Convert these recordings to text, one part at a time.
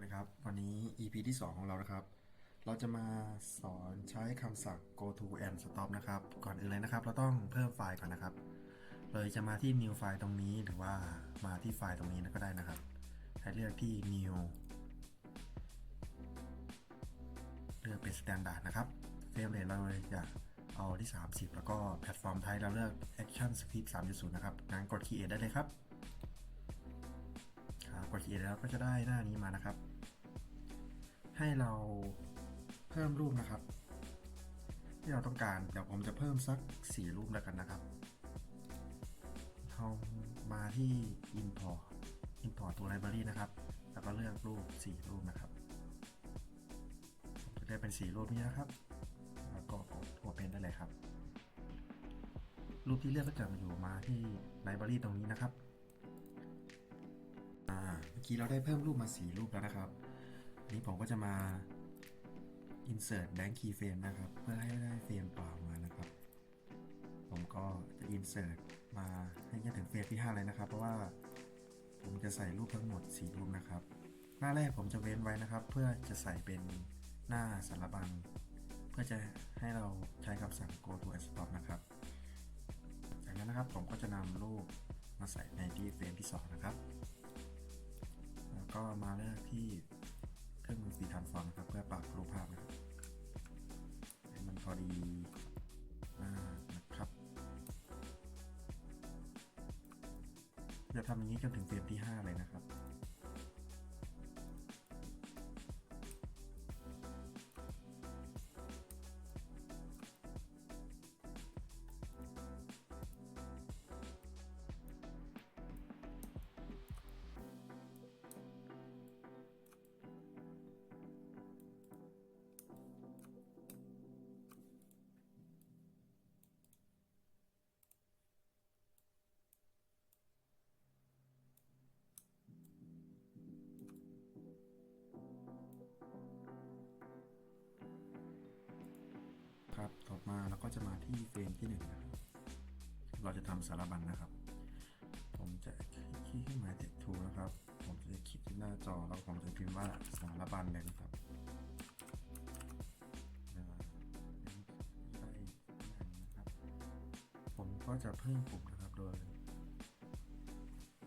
วัสดีครับ วันนี้ EP ที่ 2 ของเรานะครับ เราจะมาสอนใช้คำสั่ง go to and stop นะครับ ก่อนอื่นเลยนะครับ เราต้องเพิ่มไฟล์ก่อนนะครับ เลยจะมาที่ new ไฟล์ตรงนี้หรือว่ามาที่ไฟล์ตรงนี้ก็ได้นะครับ ให้เลือกที่ new เลือกเป็น standard นะครับ เฟรมเรทเราเลยจะเอาที่ 30 แล้วก็แพลตฟอร์มไทยเราเลือก action script 3.0 นะครับงั้นกด create ได้เลยครับครับกด create แล้วก็จะได้หน้านี้มานะครับ ให้เราเพิ่มรูปนะครับ ที่เราต้องการเดี๋ยวผมจะเพิ่มสักสี่รูปแล้วกันนะครับเรามาที่ import import ตัว library นะครับ แล้วก็เลือกรูปสี่รูปนะครับจะได้เป็นสี่รูปนี้นะครับ แล้วก็กด open ได้เลยครับ รูปที่เลือกก็จะมาอยู่มาที่ library ตรงนี้นะครับอ่าเมื่อกี้เราได้เพิ่มรูปมาสีรูปแล้วนะครับ นี้ผมก็จะมา insert blank keyframe นะครับ เพื่อให้ได้เฟรมเปล่ามานะครับ ผมก็จะ insert มาให้ยันถึงเฟรมที่5เลยนะครับ เพราะว่าผมจะใส่รูปทั้งหมด4รูปนะครับ หน้าแรกผมจะเว้นไว้นะครับ เพื่อจะใส่เป็นหน้าสารบัญ เพื่อจะให้เราใช้คำสั่ง go to and stop นะครับ จากนั้นนะครับผมก็จะนำรูปมาใส่ในที่เฟรมที่ 2 นะครับ แล้วก็มาเลือกที่ ทำอย่างนี้จนถึงเกมที่ 5 เลยนะครับ ครับ ต่อมาเราก็จะมาที่เฟรมที่หนึ่งนะครับเราจะทำสารบัญนะครับ ผมจะคลิกที่หมายเทคทูนะครับ ผมจะคลิกที่หน้าจอแล้วผมจะพิมพ์ว่าสารบัญเลยนะครับอ่าได้นะครับผมก็จะเพิ่มปุ่มนะครับโดย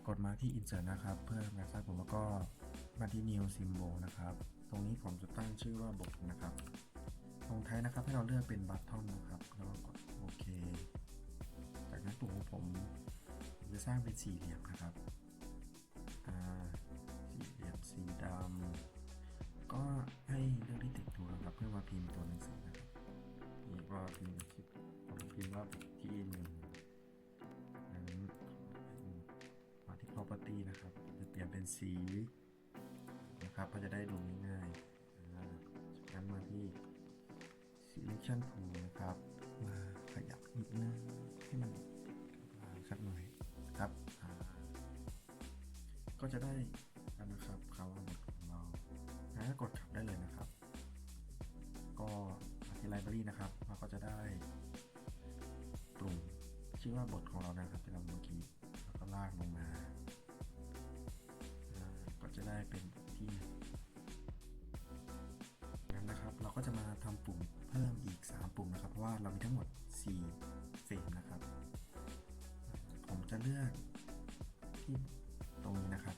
กดมาที่ insert นะครับ เพื่อมาสร้างผมแล้วก็มาที่ new symbol นะครับ ตรงนี้ผมจะตั้งชื่อว่าบทนะครับ ตรงท้ายนะครับ ให้เราเลือกเป็นบัตทอนนะครับ แล้วก็กดโอเค จากนั้นปุ่มของผมจะสร้างเป็นสี่เหลี่ยมนะครับสี่เหลี่ยมสีดำก็ให้เลือกที่ติดตัวนะครับ เพื่อมาพิมพ์ตัวหนังสือนะครับนี่ก็พิมพ์คลิปผมพิมพ์ว่าทที่หนึ่งนั้นมาที่ property นะครับจะเปลี่ยนเป็นสีนะครับก็จะได้ดูง่ selection tool นะครับ มาขยับนิดนึงให้มันสักหน่อยครับ ก็จะได้นะครับคำว่าบทของเราแล้วก็กดขับได้เลยนะครับ ก็มาที่ library นะครับเราก็จะได้กลุ่มชื่อว่าบทของเรานะครับที่เราเมื่อกี้แล้วก็ลากลงมาก็จะได้เป็นที่งั้นนะครับ เราก็จะมาทำปุ่มเพิ่ม เรามีทั้งหมด 4 เฟรมนะครับ ผมจะเลือกที่ตรงนี้นะครับ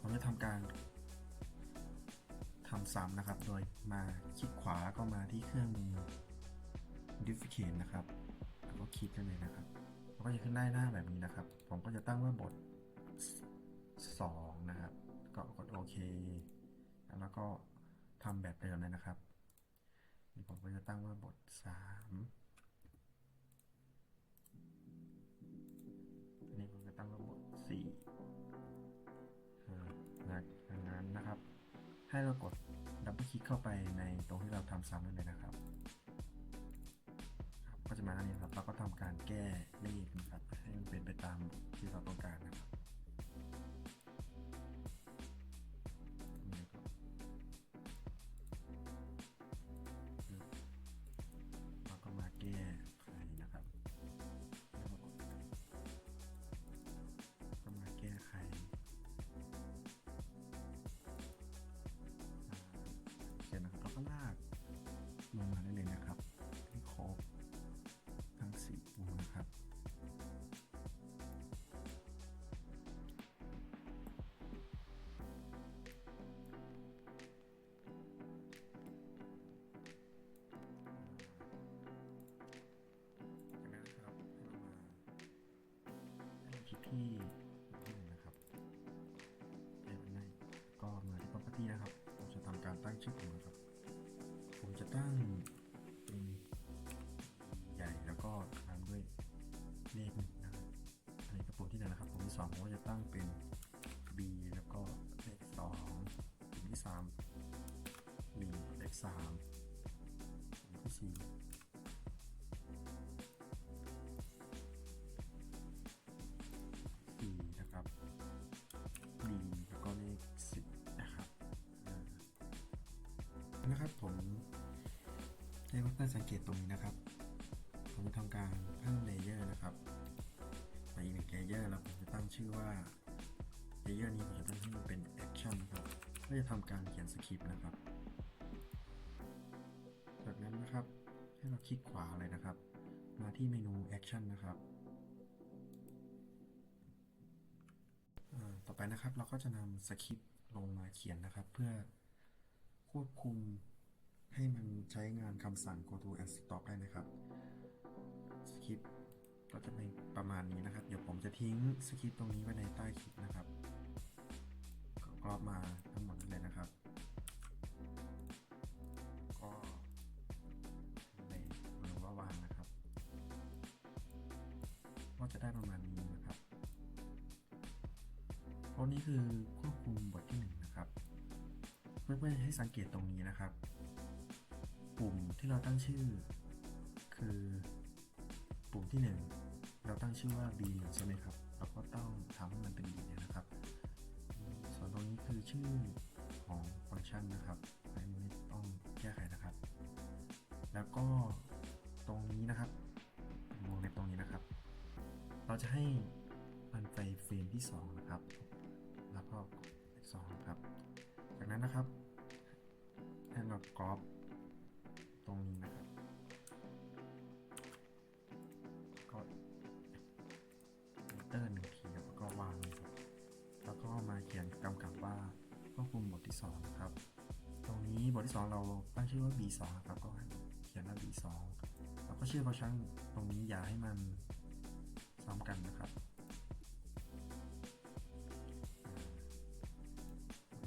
ผมจะทำการทำซ้ำนะครับ โดยมาคลิกขวาก็มาที่เครื่องมือ Modification นะครับแล้วก็คลิกกันเลยนะครับมันก็จะขึ้นได้หน้าแบบนี้นะครับ ผมก็จะตั้งว่าบท 2 นะครับ ก็กดโอเค แล้วก็ทำแบบเดิมเลยนะครับผมก็จะตั้งว่าบท 3 ตั้งระบบ4หลังจากนั้นนะครับ ให้เรากดดับเบิลคลิกเข้าไปในตรงที่เราทำซ้ำนั่นเลยนะครับก็จะมาอันนี้ครับเราก็ทำการแก้เลขนะครับให้มันเป็นไปตาม ทำกตั้งชื่อกลุ่มนครับ ผมจะตั้งเป็นใหญ่แล้วก็ตามด้วยเลขหนึ่งนะครับอันนี้กระปุ่มที่หนึ่งนะครับปุ่มที่สองผมก็จะตั้งเป็น b แล้วก็เลขสองปุ่มที่สาม b เลขสามปุ่มที่สี่ พื่อนๆสังเกตตรงนี้นะครับ ผมจะทำการเพิ่มเลเยอร์นะครับไปอีกหนึ่งเลเยอร์แล้วผมจะตั้งชื่อว่าเลเยอร์นี้ผมจะตั้งชื่อเป็นแอคชั่นครับเพื่อจะทำการเขียนสคริปต์นะครับ จากนั้นนะครับให้เราคลิกขวาเลยนะครับ มาที่เมนูแอคชั่นนะครับต่อไปนะครับเราก็จะนำสคริปต์ลงมาเขียนนะครับ เพื่อควบคุม ให้มันใช้งานคำสั่ง go to and stop ได้นะครับสคริปต์ก็จะเป็นประมาณนี้นะครับ เดี๋ยวผมจะทิ้งสคริปต์ตรงนี้ไว้ในใต้คลิปนะครับก็กรอบมาทั้งหมดเลยนะครับ ก็ในหรือว่าวางนะครับ ก็จะได้ประมาณนี้นะครับเพราะนี้คือควบคุมบทที่หนึ่งนะครับเพื่อนๆให้สังเกตตรงนี้นะครับ ปุ่มที่เราตั้งชื่อ คือปุ่มที่ 1 เราตั้งชื่อว่า b ใช่ไหมครับ เราก็ต้องทำให้มันเป็น b นะครับ ส่วนตรงนี้คือชื่อของฟังก์ชันนะครับอันนี้ไม่ต้องแก้ไขนะครับ แล้วก็ตรงนี้นะครับวงเล็บตรงนี้นะครับ เราจะให้มันไปเฟรมที่ 2 นะครับ แล้วก็เลขสองครับ จากนั้นนะครับให้เรากรอบ ตรงนี้นะครับก็เตอร์หนึ่งทีแล้วก็วางนะครับแล้วก็มาเขียนกำกับว่าควบคุมบทที่2นะครับ ตรงนี้บทที่ 2 เราตั้งชื่อว่า B2 ครับก็เขียนว่า B2 แล้วก็ชื่อฟังก์ชันตรงนี้อย่าให้มันซ้ำกันนะครับ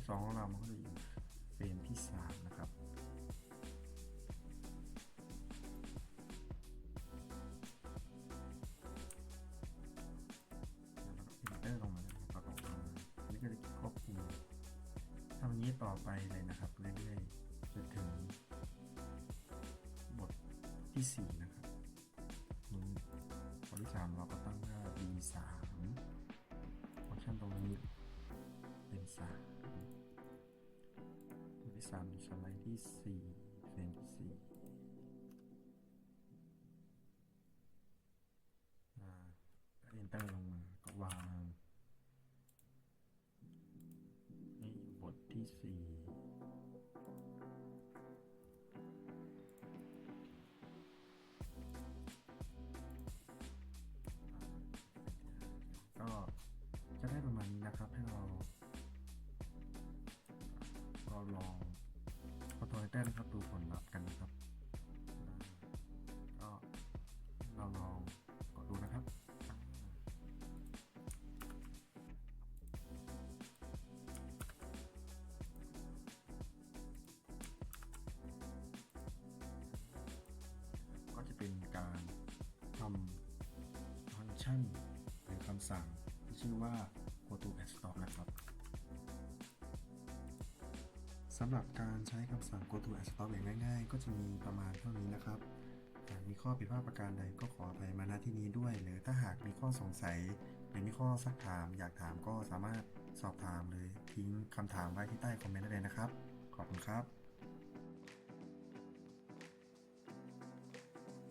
สองของเรามันก็จะอยู่เฟรมที่ 3 นะครับ ไปเลยนะครับ เรื่อยๆจนถึงบทที่ 4 นะครับนี้บทที่ 3 เราก็ตั้งว่า b 3ฟังก์ชันตรงนี้เป็น3บทที่ 3 สไลด์ที่ 4 เฟรมที่ 4เอนเตอร์ลงมาก็วางนี่บทที่สี่ เตอร์นครับดูผลลัพธ์กันนะครับ ก็เราลองกดดูนะครับก็จะเป็นการทำฟังก์ชันหรือคำสั่งที่ชื่อว่า go to and stop นะครับ สำหรับการใช้คำสั่ง go to and stop อย่างง่ายๆ ก็จะมีประมาณเท่านี้นะครับ หากมีข้อผิดพลาดประการใดก็ขออภัยมาณที่นี้ด้วย หรือถ้าหากมีข้อสงสัยหรือมีข้อสักถามอยากถามก็สามารถสอบถามหรือทิ้งคำถามไว้ที่ใต้คอมเมนต์ได้เลยนะครับ ขอบคุณครับ